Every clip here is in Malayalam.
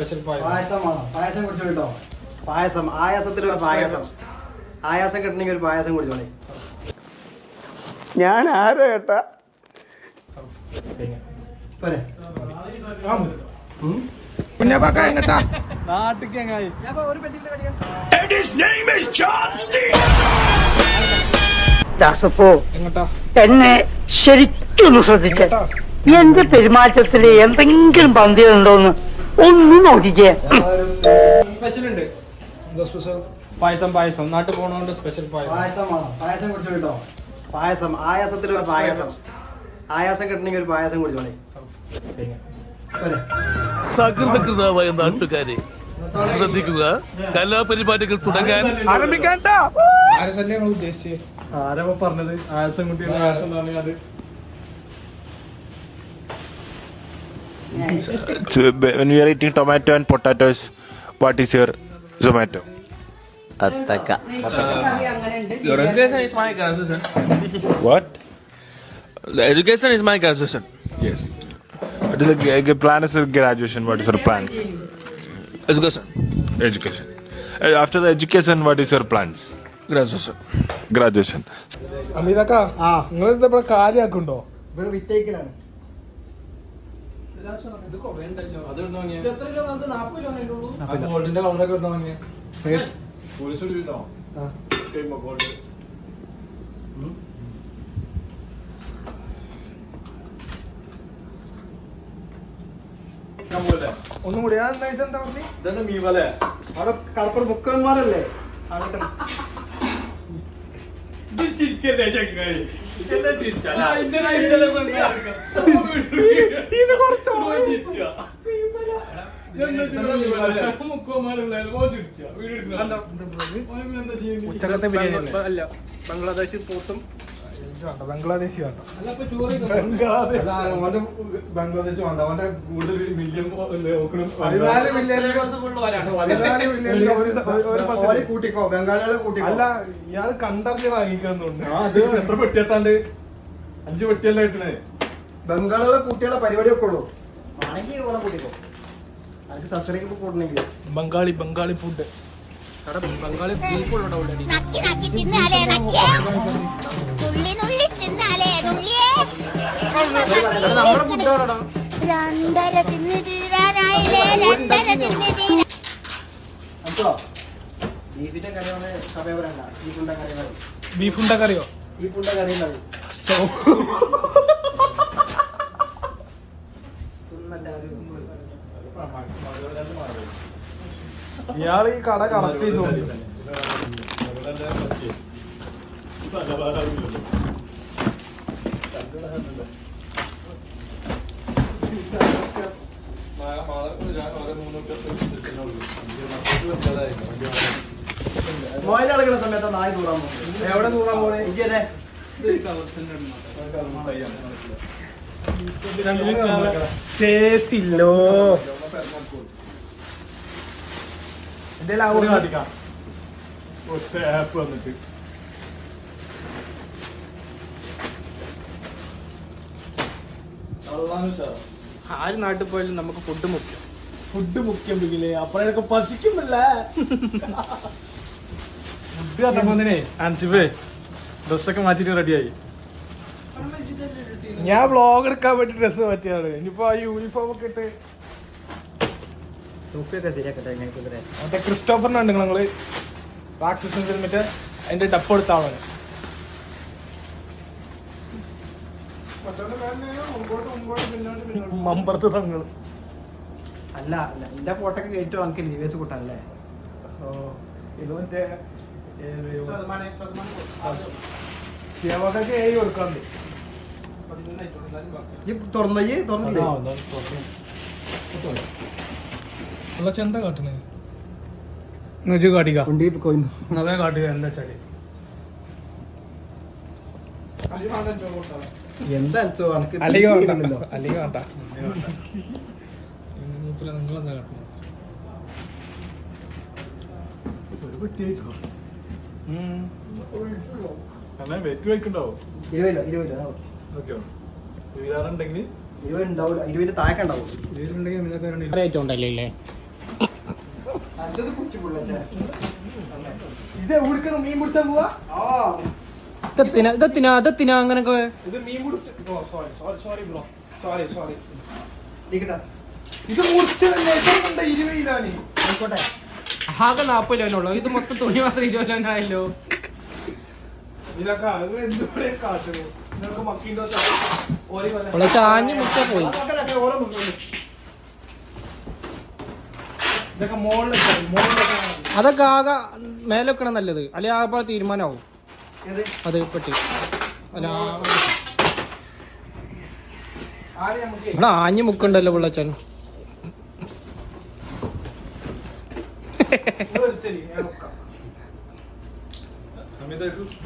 പായസം. കുടിച്ചു കേട്ടോ. പായസം. ആയാസത്തിൽ ഒരു പായസം. ആയാസം. കിട്ടണമെങ്കിൽ ഒരു പായസം കുടിച്ചോളെ. ഞാൻ ആരോ ഏട്ടാ? പോരെ. നാട്ടിക്ക് എങ്ങായി ദാസപ്പോ എങ്ങട്ടാ? എന്നെ ശരിക്കൊന്ന് ശ്രദ്ധിച്ച്. എന്റെ പെരുമാറ്റത്തിൽ എന്തെങ്കിലും പന്തിയുണ്ടോന്ന് ഒന്ന് നോക്കിക്കേ. സ്പെഷ്യൽ ഉണ്ട് എന്താ സ്പെഷ്യൽ പായസം പായസം. നാട്ടിൽ പോണോണ്ട് സ്പെഷ്യൽ പായസം. പായസം കുടിച്ചു കേട്ടോ. പായസം. ആയാസത്തിൽ ഒരു പായസം. ആയാസം കിട്ടണമെങ്കിൽ ഒരു പായസം കുടിച്ചോളെ. പോരെ സകൃതകൃതമായ നാട്ടുകാരെ ശ്രദ്ധിക്കുക. കലാപരിപാടികൾ തുടങ്ങാൻ ആരംഭിക്കാൻ ആരസല്ലേ ശല്യം ഞങ്ങൾ ഉദ്ദേശിച്ചേ? ആരപ്പ പറഞ്ഞത്? ആയസം കുട്ടിയുടെ ആയസം പറഞ്ഞാൽ when we are eating tomato and potatoes, what is your Zomato? Attaka. Your education is my graduation. What? The education is my graduation. Yes. What is the plan is your graduation? What is your plan? Education. Education. Uh, After the education, what is your plans? Graduation. Graduation. അമിതക്ക നിങ്ങൾ ഇവിടെ കാര്യാക്കുണ്ടോ ഇവിടെ വിറ്റേക്കലാണ് ഗോൾഡിന്റെ കളറൊക്കെ എടുത്താ വാങ്ങിയ. പോലീസ് ഗോൾഡ് ഒന്നും കൂടി. ഞാൻ ഇതെന്താ പറഞ്ഞു? ഇതെന്താ മീവല്ലേ അവിടെ കടപ്പുറം മുക്കന്മാരല്ലേ അവിടെ ചിരിക്കല്ലേ ചങ്ങായി? ഉച്ചക്കത്തെ ബിരിയാണി അല്ല? ബംഗ്ലാദേശിൽ പോത്തും ബംഗ്ലാദേശ് വേണ്ട ബംഗ്ലാദേശ്. വേണ്ട അവന്റെ കൂടുതൽ മില്യൺ കൂട്ടിക്കോ ബംഗാളികളെ കൂട്ടിക്കോ. അല്ല ഞാൻ കണ്ടറിഞ്ഞ് വാങ്ങിക്കുന്നുണ്ട്. ആ അത് എത്ര പെട്ടിയെത്താണ്ട് അഞ്ചു പെട്ടിയല്ലേ കിട്ടണേ? ബംഗാളികളെ കൂട്ടിയുള്ള പരിപാടി ഒക്കെ ഉള്ളൂ ആണെങ്കിൽ കൂട്ടിക്കോ. ബംഗാളി ബംഗാളി ഫുഡ് ബംഗാളി ഫുഡ് ഉള്ളൂ രണ്ടര തിന്നു തീരാനായില്ലേ രണ്ടര തിന്നു തീരാ ബീഫുണ്ട കറിയോ ഇയാൾ ഈ കട കണക്ട് ചെയ്തോണ്ടി. മോയിൽ അളക്കുന്ന സമയത്ത് നായി തൂറാൻ പോകും. എവിടെ തൂറാൻ പോണേ? എനിക്ക് തന്നെ. സേസില്ലോ. എന്തേലും അവിടെ കാട്ടിക്കാം. ഒറ്റ ആപ്പ് വന്നിട്ട്. ആര് നാട്ടിൽ പോയാലും നമുക്ക് ഫുഡ് മുഖ്യം. ഫുഡ് മുഖ്യം പിന്നെ അപ്പോഴൊക്കെ പശിക്കുന്നില്ല ഫുഡ് ഡ്രസ്സൊക്കെ മാറ്റിട്ട് റെഡിയായി ഞാൻ വ്ളോഗ് എടുക്കാൻ വേണ്ടി ഡ്രസ്സ് മാറ്റിയാണ് ഇനിയിപ്പോ ആ യൂണിഫോം ഒക്കെ ഇട്ട്. മറ്റേ ക്രിസ്റ്റോഫറിനുണ്ട് നിങ്ങൾ? ഫിലിമിന്റെ അതിന്റെ ടപ്പ് എടുത്താണ് മമ്പറത്ത് തങ്ങൾ അല്ല അല്ല എന്റെ ഫോട്ടോ കേട്ടു നമുക്ക് ലീവേസ് ലീവേഴ്സ് കൂട്ടാനല്ലേ? ഇത് മറ്റേ സേവകൊക്കെ ഏഴ് കൊടുക്കാണ്ട് ഈ തുറന്നയ്യ് തുറന്നില്ലേ? ചെന്ത കാട്ടണേ? നുജു കാട്ടിക്ക. ചടി. എന്താ അല്ലെങ്കിൽ വേണ്ട. അല്ലെങ്കിൽ വേണ്ട. നിങ്ങളെന്താ കാട്ടുന്നത് ഇരുപതിന്റെ താഴെ ഉണ്ടാവും. ഇത് എവിടുക്കുന്ന മീൻ പിടിച്ചാ പോവാ? ആ. ഇതെത്തിനാ ഇതെത്തിനാ ഇതെത്തിനാ അങ്ങനൊക്കെ. ഇത് മീൻ sorry sorry sorry bro sorry sorry ഇത് മുറിച്ചതല്ലേ ഇതുണ്ട് ഇരുപത് കിലോന് ആയിക്കോട്ടെ. ആകെ നാപ്പത് കിലോനുള്ളൂ ഇത് മൊത്തം തുണി മാത്രം ഇരുപത് കിലോനായല്ലോ ചാഞ്ഞ് മുട്ട പോയി. അതൊക്കെ ആകെ മേലെ വെക്കണം നല്ലത്. അല്ലെ ആകെ തീരുമാനമാവും. അത് പെട്ടി. അല്ല ഇവിടെ ആഞ്ഞു മുക്കുണ്ടല്ലോ പിള്ളച്ചൻ.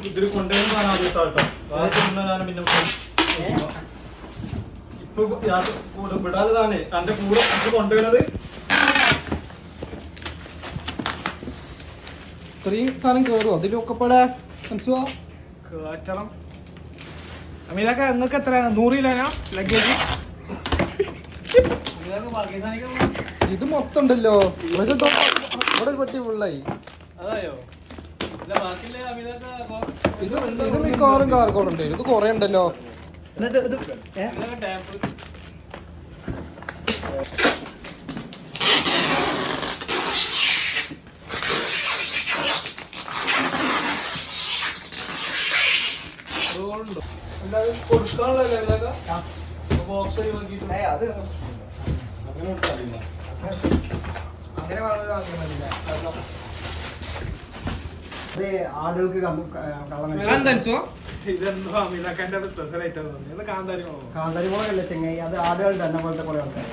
ഇതിൽ കൊണ്ടുവരുന്നതാണ് ആദ്യത്തെ ആട്ടോ ഞാൻ പിന്നെ ഇപ്പൊ യാത്ര കൂടെ വിടാതെ തന്നെ തന്റെ കൂടെ ഇത് കൊണ്ടുവരുന്നത് ഇത്രയും സാധനം കേറും അതിലൊക്കെ പാടെ കേറ്റണം. അമീതൊക്കെ നിങ്ങൾക്ക് എത്ര നൂറ് കിലോനാ ലഗേജ് ഇത് മൊത്തം ഉണ്ടല്ലോ. ഇവിടെ പറ്റി ഇവിടെ അതായോ? പെട്ടി ഫുള്ളായി ഇത് ഇത് മിക്കവാറും കാർഗോളുണ്ട് ഇത് കൊറേ ഉണ്ടല്ലോ. ഇത് ഇത് ഇത് കാന്താരി മുളക്. കാന്താരി മുളകല്ല ചെങ്ങായി? അത് ആടുകളുടെ തന്നെ പോലത്തെ കുറെ ആൾക്കാർ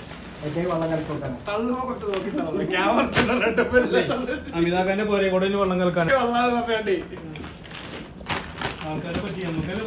അമിതാഖാന്റെ പോരെ കൂടെ വെള്ളം കളിക്കാൻ വേണ്ടി ആൾക്കാരെ പറ്റി നമുക്കല്ലേ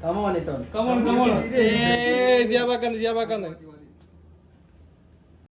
Come on, it on. Come on, come on. Hey, Ziya Bakan, Ziya Bakan.